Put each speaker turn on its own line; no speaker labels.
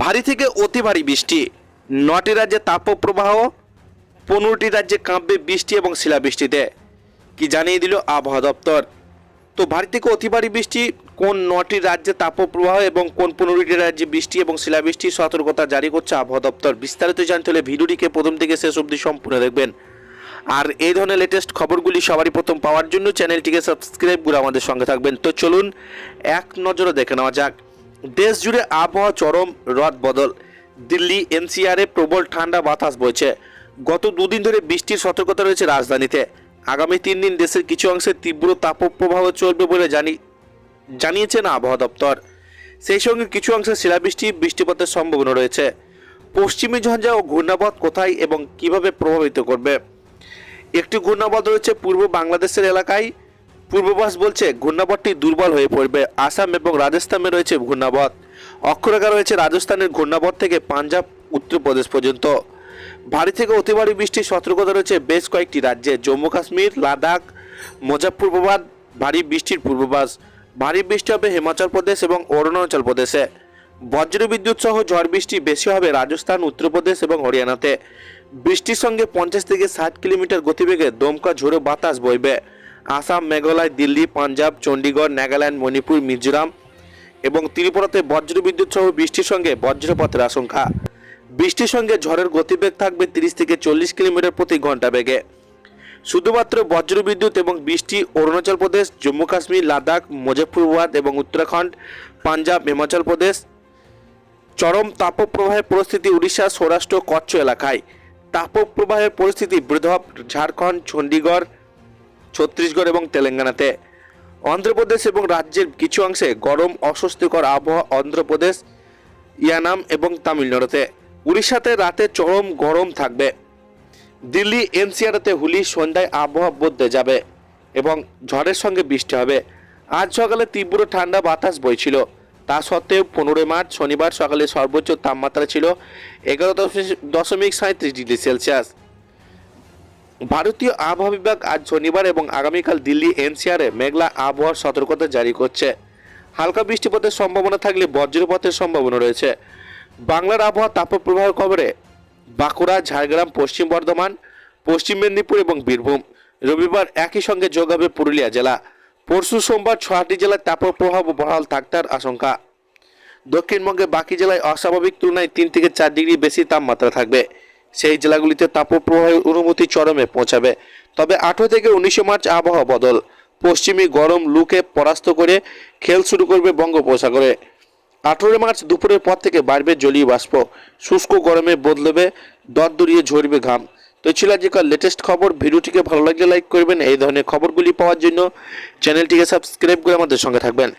ভারী থেকে অতি ভারী বৃষ্টি। নটি রাজ্যে তাপপ্রবাহ, পনেরোটি রাজ্যে কাঁপবে বৃষ্টি এবং শিলাবৃষ্টিতে, কি জানিয়ে দিল আবহাওয়া দপ্তর। তো ভারী থেকে অতি ভারী বৃষ্টি, কোন নটি রাজ্যে তাপপ্রবাহ এবং কোন পনেরোটি রাজ্যে বৃষ্টি এবং শিলাবৃষ্টির সতর্কতা জারি করছে আবহাওয়া দপ্তর? বিস্তারিত জানতে হলে ভিডিওটিকে প্রথম থেকে শেষ অবধি সম্পূর্ণ দেখবেন। আর এই ধরনের লেটেস্ট খবরগুলি সবারই প্রথম পাওয়ার জন্য চ্যানেলটিকে সাবস্ক্রাইব করে আমাদের সঙ্গে থাকবেন। তো চলুন, এক নজরে দেখে নেওয়া যাক। দেশ জুড়ে আবহাওয়া চরম রদ বদল দিল্লি এনসিআরে প্রবল ঠান্ডা বাতাস বইছে। গত দুদিন ধরে বৃষ্টির সতর্কতা রয়েছে রাজধানীতে। আগামী তিন দিন দেশের কিছু অংশে তীব্র তাপপ্রবাহ চলবে বলে জানি, জানিয়েছেন আবহাওয়া দপ্তর। সেই সঙ্গে কিছু অংশে শিলাবৃষ্টি, বৃষ্টিপাতের সম্ভাবনা রয়েছে। পশ্চিমী ঝঞ্ঝা ও ঘূর্ণাবধ কোথায় এবং কীভাবে প্রভাবিত করবে? একটি ঘূর্ণাবধ রয়েছে পূর্ব বাংলাদেশের এলাকায়। পূর্বাভাস বলছে ঘূর্ণাবধটি দুর্বল হয়ে পড়বে। আসাম এবং রাজস্থানে রয়েছে ঘূর্ণাবধ অক্ষরেখা রয়েছে রাজস্থানের ঘূর্ণাবধ থেকে পাঞ্জাব, উত্তরপ্রদেশ পর্যন্ত। ভারী থেকে অতি ভারী বৃষ্টির সতর্কতা রয়েছে বেশ কয়েকটি রাজ্যে। জম্মু কাশ্মীর, লাদাখ মুজাফরবাদ ভারী বৃষ্টির পূর্বাভাস। ভারী বৃষ্টি হবে হিমাচল প্রদেশ এবং অরুণাচল প্রদেশে। বজ্রবিদ্যুৎ সহ ঝড় বৃষ্টি বেশি হবে রাজস্থান, উত্তরপ্রদেশ এবং হরিয়ানাতে। বৃষ্টির সঙ্গে পঞ্চাশ থেকে ষাট কিলোমিটার গতিবেগে দমকা ঝোড়ো বাতাস বইবে। আসাম, মেঘালয়, দিল্লি, পাঞ্জাব চণ্ডীগড় নাগাল্যান্ড, মণিপুর, মিজোরাম এবং ত্রিপুরাতে বজ্রবিদ্যুৎ সহ বৃষ্টির সঙ্গে বজ্রপাতের আশঙ্কা। বৃষ্টির সঙ্গে ঝড়ের গতিবেগ থাকবে তিরিশ থেকে চল্লিশ কিলোমিটার প্রতি ঘণ্টা বেগে। শুধুমাত্র বজ্রবিদ্যুৎ এবং বৃষ্টি অরুণাচল প্রদেশ, জম্মু কাশ্মীর, লাদাখ মুজফরবাদ এবং উত্তরাখণ্ড, পাঞ্জাব, হিমাচল প্রদেশ, চরম তাপপ্রবাহের পরিস্থিতি উড়িষ্যা, সৌরাষ্ট্র, কচ্ছ এলাকায়। তাপপ্রবাহের পরিস্থিতি বৃদ্ধব ঝাড়খণ্ড চণ্ডীগড় ছত্তিশগড় এবং তেলেঙ্গানাতে। অন্ধ্রপ্রদেশ এবং রাজ্যের কিছু অংশে গরম, অস্বস্তিকর আবহাওয়া অন্ধ্রপ্রদেশ, ইয়ানাম এবং তামিলনাড়ুতে। উড়িষ্যাতে রাতে চরম গরম থাকবে। দিল্লি, এনসিআরতে হুলি সন্ধ্যায় আবহাওয়া বদলে যাবে এবং ঝড়ের সঙ্গে বৃষ্টি হবে। আজ সকালে তীব্র ঠান্ডা বাতাস বইছিল। তা সত্ত্বেও পনেরোই মার্চ শনিবার সকালে সর্বোচ্চ তাপমাত্রা ছিল এগারো দশমিক- সাঁত্রিশ ডিগ্রি সেলসিয়াস। ভারতীয় আবহাওয়া বিভাগ আজ শনিবার এবং আগামীকাল দিল্লি, এনসিআরে মেঘলা আবহাওয়ার সতর্কতা জারি করছে। হালকা বৃষ্টিপাতের সম্ভাবনা থাকলে বজ্রপাতের সম্ভাবনা রয়েছে। বাংলার আবহাওয়া তাপপ্রবাহের খবরে বাঁকুড়া, ঝাড়গ্রাম, পশ্চিম বর্ধমান, পশ্চিম মেদিনীপুর এবং বীরভূম। রবিবার একই সঙ্গে যোগ হবে পুরুলিয়া জেলা। পরশু সোমবার ছয়টি জেলায় তাপপ্রবাহ বহাল থাকার আশঙ্কা। দক্ষিণবঙ্গে বাকি জেলায় অস্বাভাবিক তুলনায় তিন থেকে চার ডিগ্রি বেশি তাপমাত্রা থাকবে। সেই জেলাগুলিতে তাপপ্রবাহের অনুমতি চরমে পৌঁছাবে। তবে আঠারো থেকে উনিশে মার্চ আবহাওয়া বদল। পশ্চিমী গরম লুকে পরাস্ত করে খেল শুরু করবে বঙ্গোপসাগরে। আঠেরোই মার্চ দুপুরের পর থেকে বাড়বে জলীয় বাষ্প। শুষ্ক গরমে বদলবে দরদরিয়ে ঝরবে ঘাম। তো ছিল আজকের লেটেস্ট খবর। ভিডিওটিকে ভালো লাগলে লাইক করবেন। এই ধরনের খবরগুলি পাওয়ার জন্য চ্যানেলটিকে সাবস্ক্রাইব করে আমাদের সঙ্গে থাকবেন।